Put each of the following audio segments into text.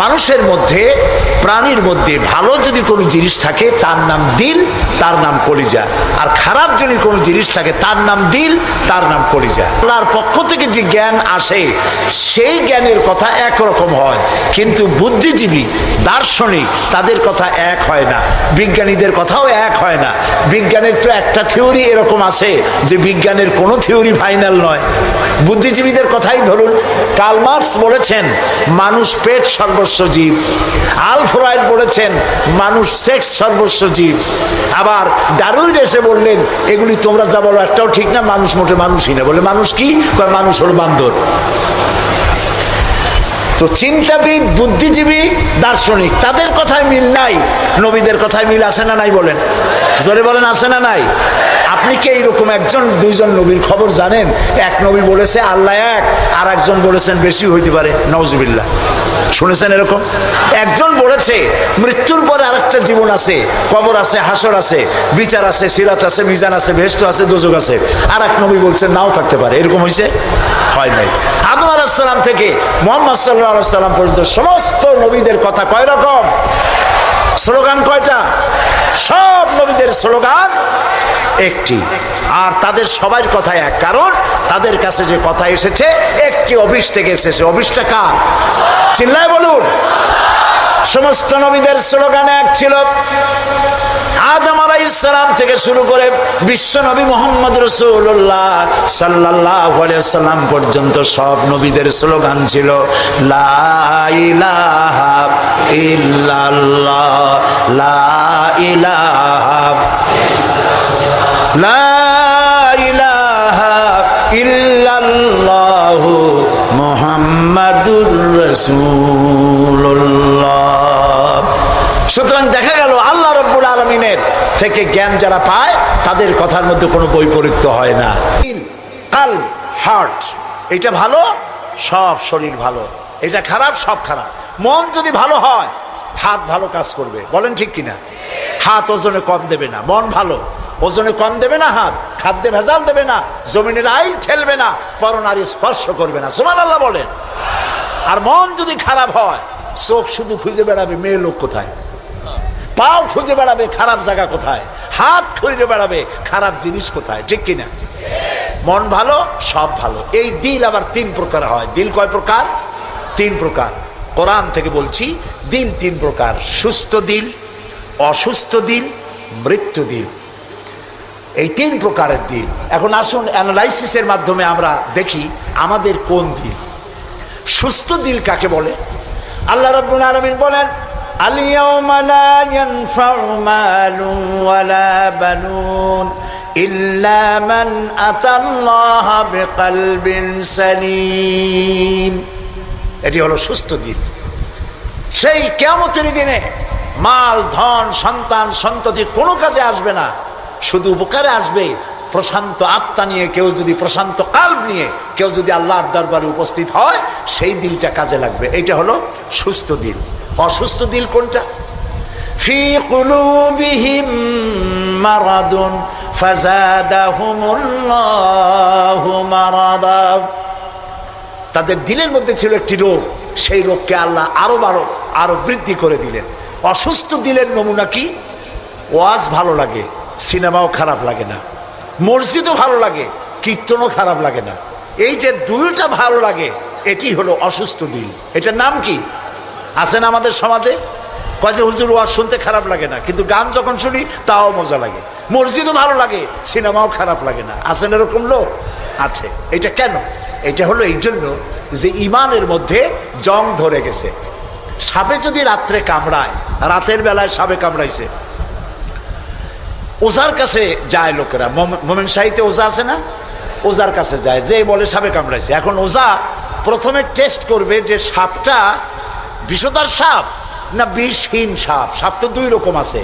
মানুষের মধ্যে, প্রাণীর মধ্যে ভালো যদি কোনো জিনিস থাকে, তার নাম দিল, তার নাম কলিজা। আর খারাপ যদি কোনো জিনিস থাকে, তার নাম দিল, তার নাম কলিজা। আল্লাহর পক্ষ থেকে যে জ্ঞান আসে, সেই জ্ঞানের কথা একরকম হয়। কিন্তু বুদ্ধিজীবী, দার্শনিক, তাদের কথা এক হয় না। বিজ্ঞানীদের কথাও এক হয় না। বিজ্ঞানের তো একটা থিওরি এরকম আছে, যে বিজ্ঞানের কোনো থিওরি ফাইনাল নয়। বুদ্ধিজীবীদের কথাই ধরুন। কার্ল মার্কস বলেছেন, মানুষ পেট সর্বস্ব জীব। আল ফ্রয়েড বলেছেন, মানুষ সেক্স সর্বস্ব জীব। আবার ডারুইন এসে বললেন, এগুলি তোমরা যা বলো একটাও ঠিক না, মানুষ মোটে মানুষই না। বলে, মানুষ কি? মানুষ হলো বান্দর। তো চিন্তাবিদ, বুদ্ধিজীবী, দার্শনিক, তাদের কথায় মিল নাই, নবীদের কথায় মিল আছে না নাই বলেন। জোরে বলেন, আছে না নাই? আপনি কি এইরকম একজন, দুইজন নবীর খবর জানেন? এক নবী বলেছে, আল্লাহ এক, আর একজন বলেছেন বেশি হইতে পারে। নওজুবিল্লাহ শুনেছেন এরকম? একজন বলেছে, মৃত্যুর পরে আরেকটা জীবন আছে, কবর আছে, হাসর আছে, বিচার আছে, সিরাত আছে, মিজান আছে ভেস্ট আছে, দোজক আছে। আর এক নবী বলছে, নাও থাকতে পারে। এরকম হয়েছে হয় নাই। আদম আলাহিসাল্লাম থেকে মোহাম্মদ সাল্লাহ সাল্লাম পর্যন্ত সমস্ত নবীদের কথা কয় রকম। স্লোগান কয়টা? সব নবীদের স্লোগান একটি। আর তাদের সবার কথা এক, কারণ তাদের কাছে যে কথা এসেছে, একটি অফিস থেকে এসেছে। অফিসটা কার? চিল্লায় বলুন। সমস্ত নবীদের স্লোগান এক ছিল, আদম আলাইসালাম থেকে শুরু করে বিশ্ব নবী মোহাম্মদ রসুল্লাহ সাল্লাহ সাল্লাম পর্যন্ত সব নবীদের স্লোগান ছিল মুহাম্মাদুর রাসূলুল্লাহ আলমিনের থেকে জ্ঞান যারা পায়, তাদের কথার মধ্যে কোনো বৈপরীত্য হয় না। কাল হার্ট, এটা ভালো, সব শরীর ভালো। এটা খারাপ, সব খারাপ। মন যদি ভালো হয়, হাত ভালো কাজ করবে। বলেন ঠিক কিনা? হাত ওজনে কম দেবে না, মন ভালো। ওজনে কম দেবে না হাত, খাদ্যে ভেজাল দেবে না, জমিনের আইল ঠেলবে না, পরনারী স্পর্শ করবে না। সুমান আল্লাহ বলেন। আর মন যদি খারাপ হয়, চোখ শুধু খুঁজে বেড়াবে মেয়ে লোক কোথায়? পাও খুঁজে বেড়াবে খারাপ জায়গা কোথায়? হাত খুঁজে বেড়াবে খারাপ জিনিস কোথায়? ঠিক কিনা? মন ভালো, সব ভালো। এই দিল আবার তিন প্রকার হয়। দিল কয় প্রকার? তিন প্রকার। কোরআন থেকে বলছি, দিল তিন প্রকার। সুস্থ দিল, অসুস্থ দিল, মৃত্যু দিল। এই তিন প্রকারের দিল। এখন আসুন অ্যানালাইসিসের মাধ্যমে আমরা দেখি আমাদের কোন দিল। সুস্থ দিল কাকে বলে? আল্লাহ রব্বুল আলমিন বলেন اليوم لا ينفع مال ولا بنون إلا من أتى الله بقلب سليم এটি হলো সুস্থ দিন সেই কেমতের দিনে মাল ধন সন্তান সন্ততি কোনো কাজে আসবে না শুধু উপকারে আসবে প্রশান্ত আত্মা নিয়ে কেউ যদি প্রশান্ত কাল্প নিয়ে কেউ যদি আল্লাহর দরবারে উপস্থিত হয় সেই দিলটা কাজে লাগবে এইটা হলো সুস্থ দিল অসুস্থ দিল কোনটা? তাদের দিলের মধ্যে ছিল একটি রোগ, সেই রোগকে আল্লাহ আরও বারো আরও বৃদ্ধি করে দিলেন। অসুস্থ দিলের নমুনা কি? ওয়াজ ভালো লাগে, সিনেমাও খারাপ লাগে না, মসজিদও ভালো লাগে, কীর্তনও খারাপ লাগে না। এই যে দুইটা ভালো লাগে, এটি হলো অসুস্থ দিল। এটার নাম কি? আছেন আমাদের সমাজে? কয় যে, হুজুর, ওয়াজ শুনতে খারাপ লাগে না। কিন্তু গান যখন শুনি, তাও মজা লাগে। মসজিদও ভালো লাগে, সিনেমাও খারাপ লাগে না। আছেন এরকম লোক? আছে। এটা কেন? এটা হলো এই জন্য যে ইমানের মধ্যে জং ধরে গেছে। সাপে যদি রাত্রে কামড়ায়, রাতের বেলায় সাপে কামড়াইছে, ওজার কাছে যায় লোকেরা। মোমেন শাহিতে ওজা আছে না? ওজার কাছে যায়। যে বলে সাপে কামড়াইছে। এখন ওজা প্রথমে টেস্ট করবে যে সাপটা বিষদার সাপ? না, বিষহীন সাপ। সাপ তো দুই রকম আছে।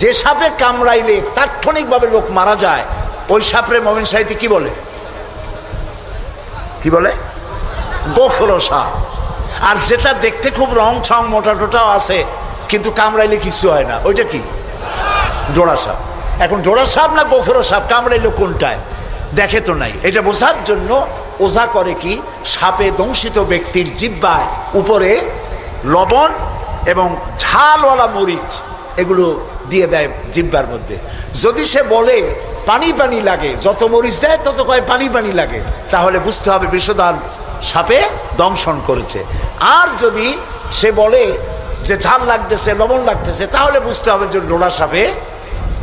যে সাপে কামড়াইলে তাৎক্ষণিকভাবে লোক মারা যায়, ওই সাপরে মোমেন সাহিতে কি বলে? কি বলে? গোখরো সাপ। আর যেটা দেখতে খুব রং ছং, মোটা টোটাও আছে, কিন্তু কামড়াইলে কিছু হয় না। ওইটা কি? জোড়া সাপ। এখন জোড়া সাপ না গোখরো সাপ? কামড়াইলো কোনটায়? দেখে তো নাই। এটা বোঝার জন্য ওঝা করে কি, সাপে দংশিত ব্যক্তির জিব্বায় উপরে লবণ এবং ঝালওয়ালা মরিচ এগুলো দিয়ে দেয় জিব্বার মধ্যে। যদি সে বলে পানি পানি লাগে, যত মরিচ দেয় তত কয় পানি পানি লাগে, তাহলে বুঝতে হবে বিষদার সাপে দংশন করেছে। আর যদি সে বলে যে ঝাল লাগতেছে, লবণ লাগতেছে, তাহলে বুঝতে হবে যে লোড়া সাপে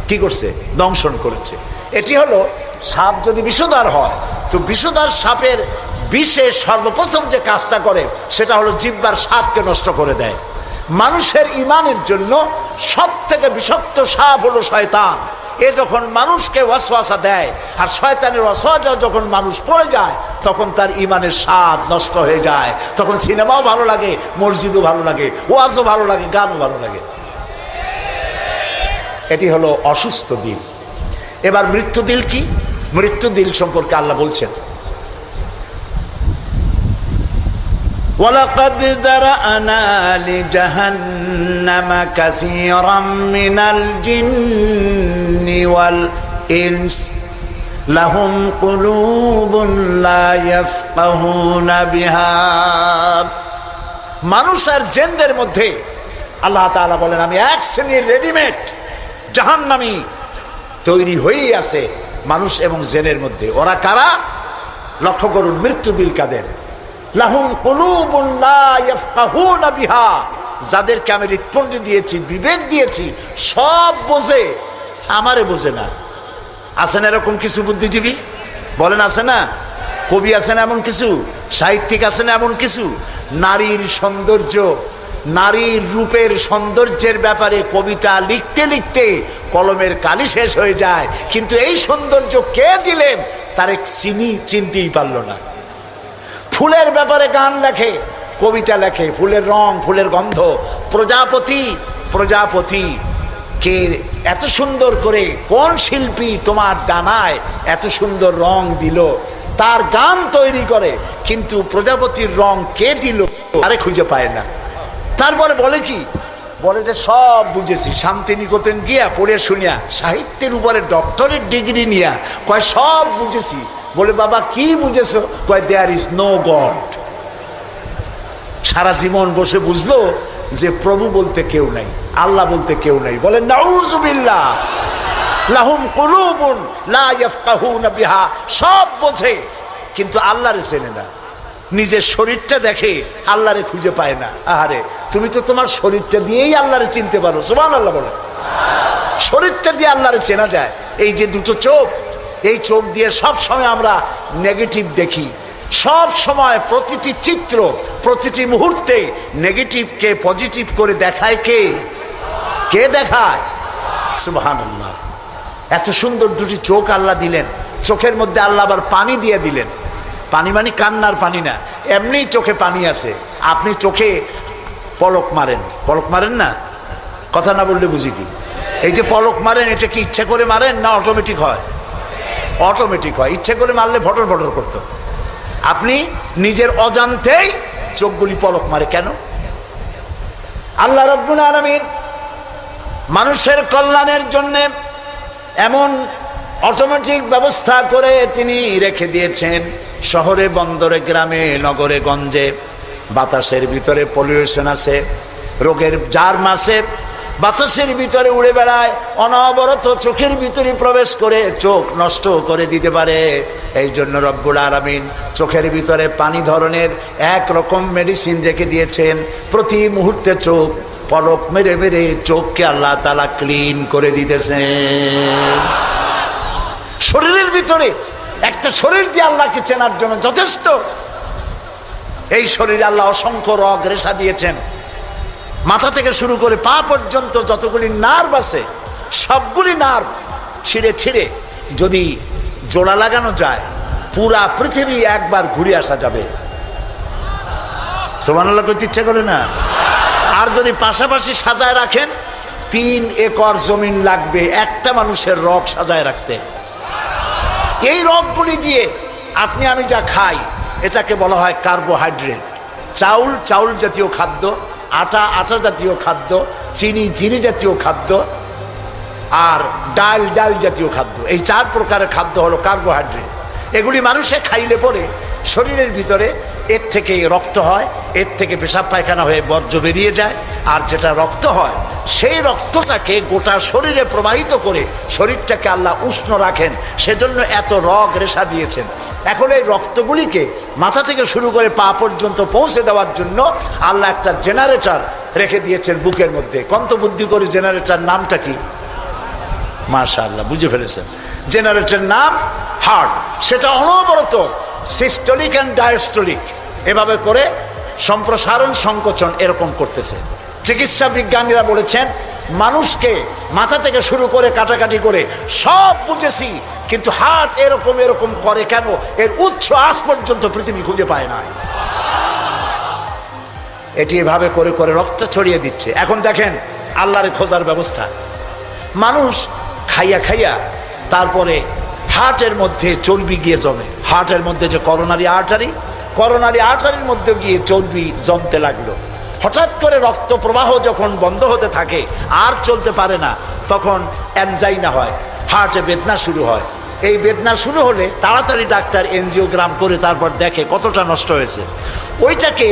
কি করছে? দংশন করেছে। এটি হলো সাপ যদি বিষদার হয়, তো বিষদার সাপের বিষে সর্বপ্রথম যে কাজটা করে, সেটা হলো জিব্বার স্বাদকে নষ্ট করে দেয়। মানুষের ইমানের জন্য সব থেকে বিষাক্ত সাপ হলো শয়তান। এ যখন মানুষকে ওয়াসওয়াসা দেয়, আর শয়তানের ওয়াসওয়াসা যখন মানুষ পড়ে যায়, তখন তার ইমানের স্বাদ নষ্ট হয়ে যায়। তখন সিনেমাও ভালো লাগে, মসজিদও ভালো লাগে, ওয়াজও ভালো লাগে, গানও ভালো লাগে। এটি হলো অসুস্থ দিল। এবার মৃত্যু দিল কি? মৃত্যু দিল সম্পর্কে আল্লাহ বলছেন ولقد ذرأنا لجهنم كثيرا من الجن والإنس لهم قلوب لا يفقهون بها মানুষ আর জেনদের মধ্যে আল্লাহ তাআলা বলেন আমি এক শ্রেণীর রেডিমেড জাহান্নামি তৈরি হয়েই আছে মানুষ এবং জেনের মধ্যে ওরা কারা লক্ষ্য করুন মৃত্যু দিল কাদের লাহুম বিহা। যাদেরকে আমি হৃৎপণ্ড দিয়েছি, বিবেক দিয়েছি, সব বোঝে, আমারে বোঝে না। আছে না এরকম কিছু বুদ্ধিজীবী? বলেন আছে না? কবি আছে না এমন কিছু? সাহিত্যিক আছে না এমন কিছু? নারীর সৌন্দর্য, নারীর রূপের সৌন্দর্যের ব্যাপারে কবিতা লিখতে লিখতে কলমের কালি শেষ হয়ে যায়। কিন্তু এই সৌন্দর্য কে দিলেন? তার চিনি চিনতেই পারল না। ফুলের ব্যাপারে গান লেখে, কবিতা লেখে, ফুলের রং, ফুলের গন্ধ। প্রজাপতি প্রজাপতি, কে এত সুন্দর করে, কোন শিল্পী তোমার ডানায় এত সুন্দর রং দিল? তার গান তৈরি করে, কিন্তু প্রজাপতির রং কে দিল? আরে খুঁজে পায় না। তারপরে বলে কি বলে যে সব বুঝেছি। শান্তিনিকেতন গিয়া পড়ে শুনিয়া, সাহিত্যের উপরে ডক্টরেট ডিগ্রি নিয়া কয়, সব বুঝেছি। বলে, বাবা, কি বুঝেছ? কয় দেয়ার ইজ নো গড সারা জীবন বসে বুঝলো যে প্রভু বলতে কেউ নাই, আল্লাহ বলতে কেউ নাই। বলে, নাউজুবিল্লাহ, লাহুম কুলুবুন লা ইয়াফকাহুনা বিহা। সব বোঝে, কিন্তু আল্লাহরে চেনে না। নিজের শরীরটা দেখে আল্লাহরে খুঁজে পায় না। আহারে তুমি তো তোমার শরীরটা দিয়েই আল্লাহরে চিনতে পারো, সুবহানাল্লাহ বলে। শরীরটা দিয়ে আল্লাহরে চেনা যায়। এই যে দুটো চোখ, এই চোখ দিয়ে সব সময় আমরা নেগেটিভ দেখি। সব সময় প্রতিটি চিত্র, প্রতিটি মুহূর্তে নেগেটিভকে পজিটিভ করে দেখায় কে? কে দেখায়? সুবহান এত সুন্দর দুটি চোখ আল্লাহ দিলেন। চোখের মধ্যে আল্লাহ আবার পানি দিয়ে দিলেন। পানি মানে কান্নার পানি না, এমনি চোখে পানি আছে। আপনি চোখে পলক মারেন। পলক মারেন না? কথা না বললে বুঝি কি? এই যে পলক মারেন, এটা কি ইচ্ছে করে মারেন না অটোমেটিক হয়? অটোমেটিক হয়। ইচ্ছে করে মারলে ভটর ফটর করতো। আপনি নিজের অজান্তেই চোখগুলি পলক মারে। কেন? আল্লাহ রব্বুল আলমিন মানুষের কল্যাণের জন্যে এমন অটোমেটিক ব্যবস্থা করে তিনি রেখে দিয়েছেন শহরে, বন্দরে, গ্রামে, নগরে, গঞ্জে। বাতাসের ভিতরে পলিউশন আছে, রোগের জার মাসে বাতাসের ভিতরে উড়ে বেড়ায়, অনবরত চোখের ভিতরে প্রবেশ করে চোখ নষ্ট করে দিতে পারে। এই জন্য রব্বুল আলমিন চোখের ভিতরে পানি ধরনের এক রকম মেডিসিন রেখে দিয়েছেন। প্রতি মুহূর্তে চোখ পলক মেরে মেরে চোখকে আল্লাহ তালা ক্লিন করে দিতেছেন। শরীরের ভিতরে একটা শরীর দিয়ে আল্লাহকে চেনার জন্য যথেষ্ট এই শরীরে আল্লাহ অসংখ্য রগ রেশা দিয়েছেন। মাথা থেকে শুরু করে পা পর্যন্ত যতগুলি নার্ভ আছে, সবগুলি নার্ভ ছিঁড়ে ছিঁড়ে যদি জোড়া লাগানো যায়, পুরা পৃথিবী একবার ঘুরে আসা যাবে। সোমানাল্লাহ করতে ইচ্ছে করে না? আর যদি পাশাপাশি সাজায় রাখেন, তিন একর জমিন লাগবে একটা মানুষের রগ সাজায় রাখতে। এই রগগুলি দিয়ে আপনি আমি যা খাই এটাকে বলা হয় কার্বোহাইড্রেট চাউল চাউল জাতীয় খাদ্য, আটা আটা জাতীয় খাদ্য, চিনি চিনি জাতীয় খাদ্য, আর ডাল ডাল জাতীয় খাদ্য। এই চার প্রকারের খাদ্য হলো কার্বোহাইড্রেট এগুলি মানুষে খাইলে পরে শরীরের ভিতরে এর থেকে রক্ত হয়, এর থেকে পেশাব পায়খানা হয়ে বর্জ্য বেরিয়ে যায়, আর যেটা রক্ত হয় সেই রক্তটাকে গোটা শরীরে প্রবাহিত করে শরীরটাকে আল্লাহ উষ্ণ রাখেন। সেজন্য এত রগ রেশা দিয়েছেন। এখন এই রক্তগুলিকে মাথা থেকে শুরু করে পা পর্যন্ত পৌঁছে দেওয়ার জন্য আল্লাহ একটা জেনারেটর রেখে দিয়েছেন বুকের মধ্যে। কন্ত বুদ্ধি করে জেনারেটর নামটা কি? মাশা আল্লাহ বুঝে ফেলেছেন। জেনারেটর নাম হার্ট সেটা অনবরত সিস্টোলিক অ্যান্ড ডায়াস্টোলিক এভাবে করে সম্প্রসারণ, সংকোচন এরকম করতেছে। চিকিৎসা বিজ্ঞানীরা বলেছেন, মানুষকে মাথা থেকে শুরু করে কাটাকাটি করে সব বুঝেছি, কিন্তু হার্ট এরকম এরকম করে কেন? এর উৎস আজ পর্যন্ত পৃথিবী খুঁজে পায় না এটি এভাবে করে করে রক্ত ছড়িয়ে দিচ্ছে। এখন দেখেন, আল্লাহরে খোঁজার ব্যবস্থা। মানুষ খাইয়া খাইয়া তারপরে হার্টের মধ্যে চর্বি গিয়ে জমে। হার্টের মধ্যে যে করোনারি আর্টারি, করোনারি আর্টারির মধ্যে গিয়ে চর্বি জমতে লাগল। হঠাৎ করে রক্ত প্রবাহ যখন বন্ধ হতে থাকে, আর চলতে পারে না, তখন অ্যানজাইনা হয় হার্টে বেদনা শুরু হয়। এই বেদনা শুরু হলে তাড়াতাড়ি ডাক্তার এনজিওগ্রাম করে তারপর দেখে কতটা নষ্ট হয়েছে। ওইটাকে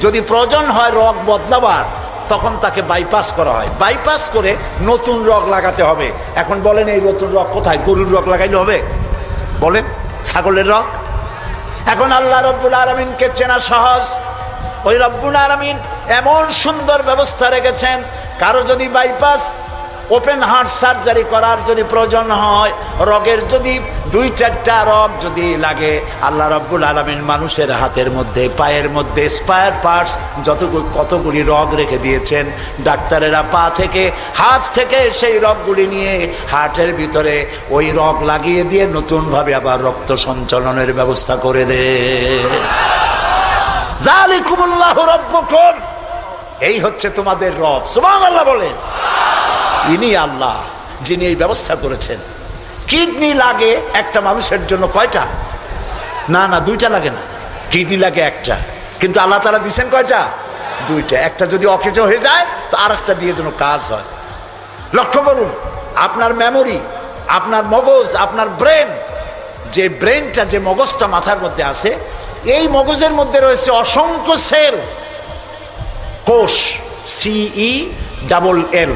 যদি প্রয়োজন হয় রগ বদলাবার, তখন তাকে বাইপাস করা হয়। বাইপাস করে নতুন রগ লাগাতে হবে। এখন বলেন এই নতুন রগ কোথায়? গরুর রগ লাগাইলে হবে? বলেন, ছাগলের রগ? এখন আল্লাহ রব্বুল আলমিনকে চেনা সহজ। ওই রব্বুল আলমিন এমন সুন্দর ব্যবস্থা রেখেছেন, কারও যদি বাইপাস ওপেন হার্ট সার্জারি করার যদি প্রয়োজন হয়, রগের যদি দুই চারটা রগ যদি লাগে, আল্লাহ রব্বুল আলমিন মানুষের হাতের মধ্যে, পায়ের মধ্যে স্পায়ার পার্টস যতগুলো, কতগুলি রগ রেখে দিয়েছেন। ডাক্তারেরা পা থেকে, হাত থেকে সেই রগগুলি নিয়ে হার্টের ভিতরে ওই রগ লাগিয়ে দিয়ে নতুনভাবে আবার রক্ত সঞ্চালনের ব্যবস্থা করে দে জালিকুমুল্লাহ এই হচ্ছে তোমাদের রব। সুবহানাল্লাহ বলেন। ইনি আল্লাহ, যিনি এই ব্যবস্থা করেছেন। কিডনি লাগে একটা মানুষের জন্য কয়টা? না না, দুইটা লাগে না। কিডনি লাগে একটা। কিন্তু আল্লাহ তালা দিছেন কয়টা? দুইটা। একটা যদি অকেজ হয়ে যায়, তো আর একটা দিয়ে যেন কাজ হয়। লক্ষ্য করুন, আপনার মেমোরি আপনার মগজ, আপনার ব্রেন যে ব্রেনটা যে মগজটা মাথার মধ্যে আছে, এই মগজের মধ্যে রয়েছে অসংখ্য সেল কোষ সিই ডাবল এল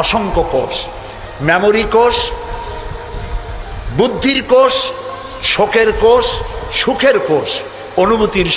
অসংখ্য কোষ। মেমোরি কোষ, বুদ্ধির কোষ, শোকের কোষ, সুখের কোষ, অনুভূতির